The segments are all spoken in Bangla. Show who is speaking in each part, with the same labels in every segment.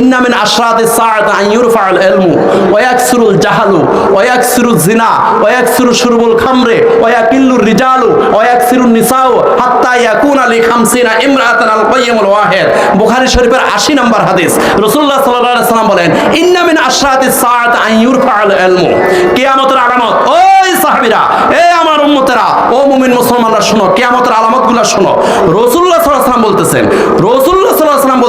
Speaker 1: ইন্না মিন ইলমু ওয়া ইয়াকসুরুল জাহালু ওয়া জিনা ওয়া ইয়াকসুরু শুরবুল খামরে ওয়া রিজালু ওয়া নিসাউ হাত্তা ইয়াকুনা লি খামসিনা ইমরাতান আল ওয়াহিদ। বুখারী শরীফের 80 নম্বর হাদিস। রাসূলুল্লাহ সাল্লাল্লাহু আলাইহি বলেন ইলমু। কিয়ামতের আলামত, ওই সাহাবীরা, এ আমার উম্মতেরা, ও মুমিন মুসলমানরা, শোনো, কিয়ামতের আলামতগুলো শোনো। রাসূলুল্লাহ সাল্লাল্লাহু আলাইহি বলতেছেন সাল্লাম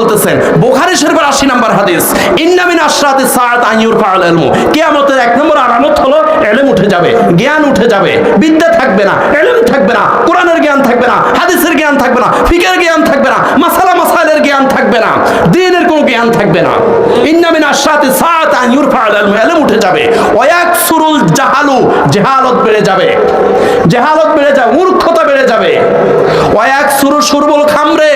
Speaker 1: বলতেছেন, বুখারী শরীফের 80 নম্বর হাদিস, ইন্না মিন আশরাতিস সাআত আন ইউরফাআল ইলমু। কিয়ামতের এক নম্বর আলামত হলো ইলম উঠে যাবে, জ্ঞান উঠে যাবে, বিদ্যা থাকবে না ইলম থাকবে না, কোরআনের জ্ঞান থাকবে না, হাদিসের জ্ঞান থাকবে না, ফিকের জ্ঞান থাকবে না, মাসালা মাসাইলের জ্ঞান থাকবে না দ্বীনের কোনো জ্ঞান থাকবে না। ইন্না মিন আশরাতিস সাআত আন ইউরফাআল ইলমু। ইলম উঠে যাবে। ওয়া ইয়াকসুরুল জাহালু, জাহালত বেড়ে যাবে। জাহালত বেড়ে যাবে, মূর্খতা বেড়ে যাবে। ওয়াক সুরু সুরবুল খামরে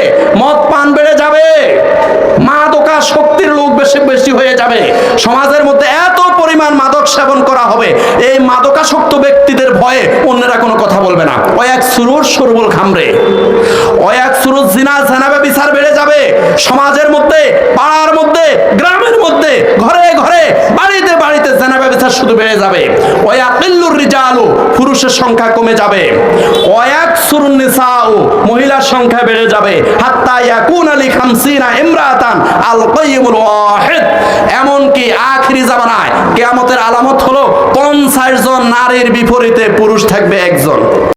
Speaker 1: যাবে। সমাজের মধ্যে এত পরিমাণ মাদক সেবন করা হবে, এই মাদকাসক্ত ব্যক্তিদের ভয়ে অন্যরা কোনো কথা বলবে না। ওয়াক সুরুর সুরবুল খামরে। ওয়াক সুরুর জিনা জানাবে বিচার বেড়ে যাবে। সমাজের মধ্যে, পাড়ার মধ্যে, গ্রামের মধ্যে, ঘরে ঘরে, বাড়িতে বাড়িতে জানাবে বিচার শুধু বেড়ে যাবে। ওয়াকিল্লুর রিজালু পুরুষের সংখ্যা কমে যাবে। ওয়াক সুরুন নিসাউ মহিলার সংখ্যা বেড়ে যাবে। হাত্তা ইয়াকুন আলী খামসিনা ইমরাতান আল কাইয়িমুল ওয়াহিদ। এমনকি আখিরি জামানায় কেয়ামতের আলামত হলো 50 জন নারীর বিপরীতে পুরুষ থাকবে একজন।